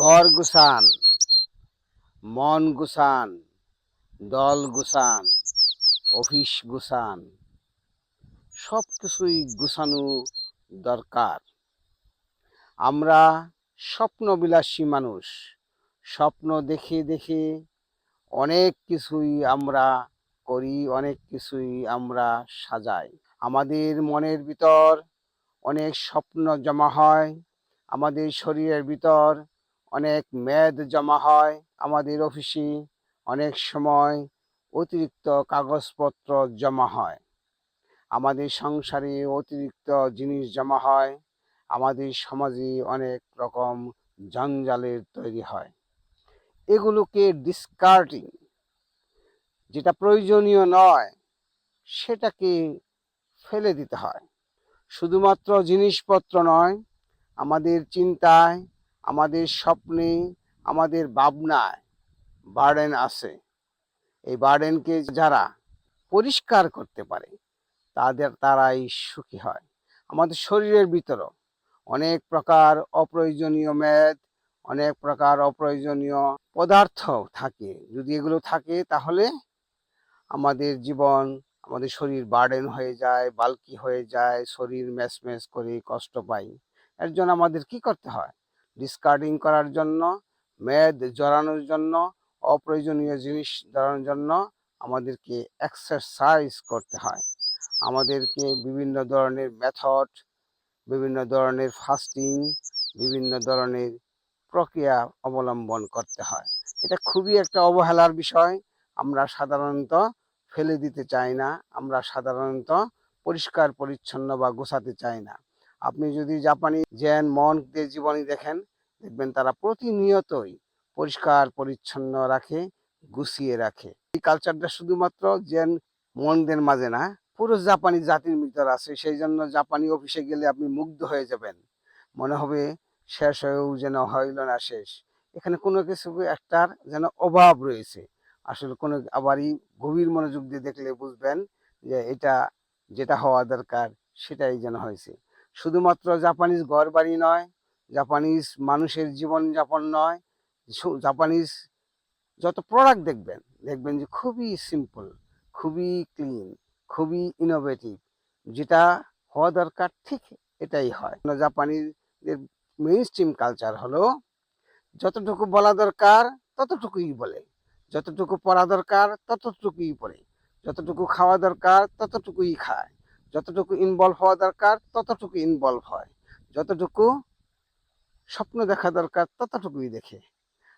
ঘর গুছান, মন গুছান, দল গুছান, অফিস গুছান, সব কিছুই গুছানো দরকার। আমরা স্বপ্নবিলাসী মানুষ, স্বপ্ন দেখে দেখে অনেক কিছুই আমরা করি, অনেক কিছুই আমরা সাজাই। আমাদের মনের ভিতর অনেক স্বপ্ন জমা হয়, আমাদের শরীরের ভিতর অনেক মেদ জমা হয় আমাদের অফিসে, অনেক সময় অতিরিক্ত কাগজপত্র জমা হয়। আমাদের সংসারে অতিরিক্ত জিনিস জমা হয়, আমাদের সমাজে অনেক রকম জঞ্জালের তৈরি হয়। এগুলোকে ডিসকার্টিং যেটা প্রয়োজনীয় নয়, সেটাকে ফেলে দিতে হয়। শুধুমাত্র জিনিসপত্র নয়, আমাদের চিন্তায় আমাদের স্বপ্নে আমাদের ভাবনায় বার্ডেন আছে। এই বার্ডেনকে যারা পরিষ্কার করতে পারে, তাদের, তারাই সুখী হয়। আমাদের শরীরের ভিতরও অনেক প্রকার অপ্রয়োজনীয় মেদ অনেক প্রকার অপ্রয়োজনীয় পদার্থ থাকে। যদি এগুলো থাকে, তাহলে আমাদের জীবন, আমাদের শরীর বার্ডেন হয়ে যায়, বালকি হয়ে যায়, শরীর ম্যাচ ম্যাচ করে কষ্ট পাই। এর জন্য আমাদের কি করতে হয়? ডিসকার্ডিং করার জন্য, মেদ জড়ানোর জন্য, অপ্রয়োজনীয় জিনিস জড়ানোর জন্য আমাদেরকে এক্সারসাইজ করতে হয়। আমাদেরকে বিভিন্ন ধরনের মেথড বিভিন্ন ধরনের ফাস্টিং বিভিন্ন ধরনের প্রক্রিয়া অবলম্বন করতে হয়। এটা খুবই একটা অবহেলার বিষয়। আমরা সাধারণত ফেলে দিতে চাই না। আমরা সাধারণত পরিষ্কার, পরিচ্ছন্ন বা গোছাতে চাই না। আপনি যদি জাপানি জেন মনদের জীবনী দেখেন, দেখবেন তারা প্রতিনিয়তই পরিষ্কার, পরিচ্ছন্ন রাখে, গুছিয়ে রাখে। এই কালচারটা শুধুমাত্র জেন মনদের মাঝে না, পুরো জাপানি জাতির ভিতর আছে। সেই জন্য জাপানি অফিসে গেলে আপনি মুগ্ধ হয়ে যাবেন। মনে হবে শেষ হয়েও যেন হইল না শেষ। এখানে কোনো কিছু একটার যেন অভাব রয়েছে। আসলে কোনো আবারই গভীর মনোযোগ দিয়ে দেখলে বুঝবেন যে এটা, যেটা হওয়া দরকার, সেটাই যেন হয়েছে। শুধুমাত্র জাপানিজ ঘর বাড়ি নয় জাপানিজ মানুষের জীবন যাপন নয় জাপানিজ যত প্রোডাক্ট দেখবেন দেখবেন যে খুবই সিম্পল খুবই ক্লিন খুবই ইনোভেটিভ যেটা হওয়া দরকার ঠিক এটাই হয়। জাপানিদের মেইন স্ট্রিম কালচার হলো, যতটুকু বলা দরকার ততটুকুই বলে, যতটুকু পড়া দরকার ততটুকুই পড়ে, যতটুকু খাওয়া দরকার ততটুকুই খায়। যতটুকু ইনভলভ হওয়া দরকার, ততটুকু ইনভলভ হয়। যতটুকু স্বপ্ন দেখা দরকার, ততটুকুই দেখে।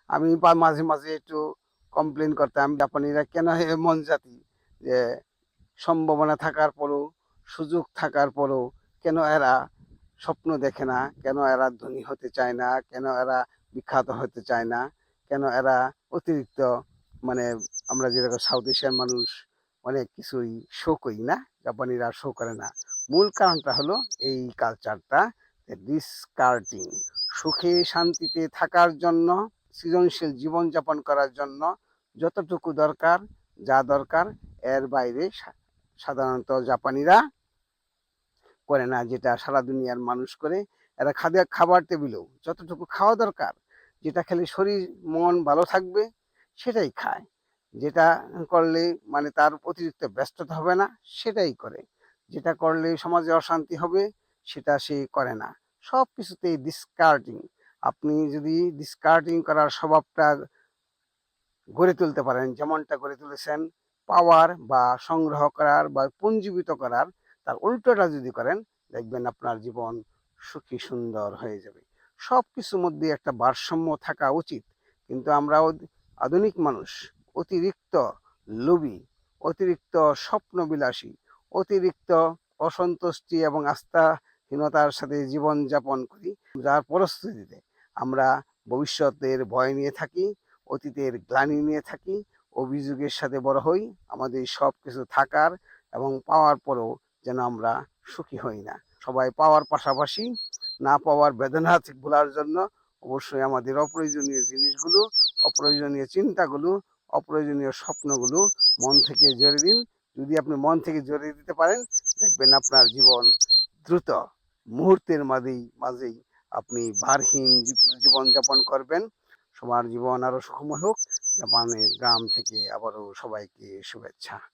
আমি মাঝে মাঝে একটু কমপ্লেন করতাম, জাপানিরা কেন এমন জাতি? যে সম্ভাবনা থাকার পরও, সুযোগ থাকার পরও কেন এরা স্বপ্ন দেখে না? কেন এরা ধনী হতে চায় না? কেন এরা বিখ্যাত হতে চায় না? কেন এরা অতিরিক্ত মানে আমরা যেরকম সাউথ এশিয়ান মানুষ অনেক কিছুই শো করি না, জাপানিরা শো করে না। মূল কারণটা হলো এই কালচারটা ডিসকার্টিং সুখে শান্তিতে থাকার জন্য, সৃজনশীল জীবনযাপন করার জন্য যতটুকু দরকার, যা দরকার, এর বাইরে সাধারণত জাপানিরা করে না, যেটা সারা দুনিয়ার মানুষ করে। এরা খাদ্য খাবার টেবিলেও যতটুকু খাওয়া দরকার, যেটা খেলে শরীর, মন ভালো থাকবে, সেটাই খায়। যেটা করলে মানে তার অতিরিক্ত ব্যস্ততা হবে না, সেটাই করে। যেটা করলে সমাজে অশান্তি হবে, সেটা সে করে না। সব কিছুতেই ডিসকার্টিং আপনি যদি ডিসকার্টিং করার স্বভাবটা গড়ে তুলতে পারেন, যেমনটা গড়ে তুলেছেন পাওয়ার বা সংগ্রহ করার বা পুঞ্জীবিত করার, তার উল্টোটা যদি করেন, দেখবেন আপনার জীবন সুখী সুন্দর হয়ে যাবে। সব কিছুর মধ্যে একটা ভারসাম্য থাকা উচিত। কিন্তু আমরা আধুনিক মানুষ অতিরিক্ত লোভী, অতিরিক্ত স্বপ্নবিলাসী, অতিরিক্ত অসন্তুষ্টি এবং আস্থাহীনতার সাথে জীবনযাপন করি। যার পরিস্থিতিতে আমরা ভবিষ্যতের ভয় নিয়ে থাকি, অতীতের গ্লানি নিয়ে থাকি, অভিযোগের সাথে বড় হই, আমাদের সব কিছু থাকার এবং পাওয়ার পরেও যেন আমরা সুখী হই না। সবাই পাওয়ার পাশাপাশি না পাওয়ার বেদনা ভোলার জন্য অবশ্যই আমাদের অপ্রয়োজনীয় জিনিসগুলো, অপ্রয়োজনীয় চিন্তাগুলো অপ্রয়োজনীয় স্বপ্নগুলো মন থেকে জড়িয়ে দিন। যদি আপনি মন থেকে জড়িয়ে দিতে পারেন, দেখবেন আপনার জীবন দ্রুত মুহূর্তের মাঝেই মাঝেই আপনি ভারহীন জীবন জীবনযাপন করবেন। সবার জীবন আরও সুখময় হোক। জাপানের গ্রাম থেকে আবারও সবাইকে শুভেচ্ছা।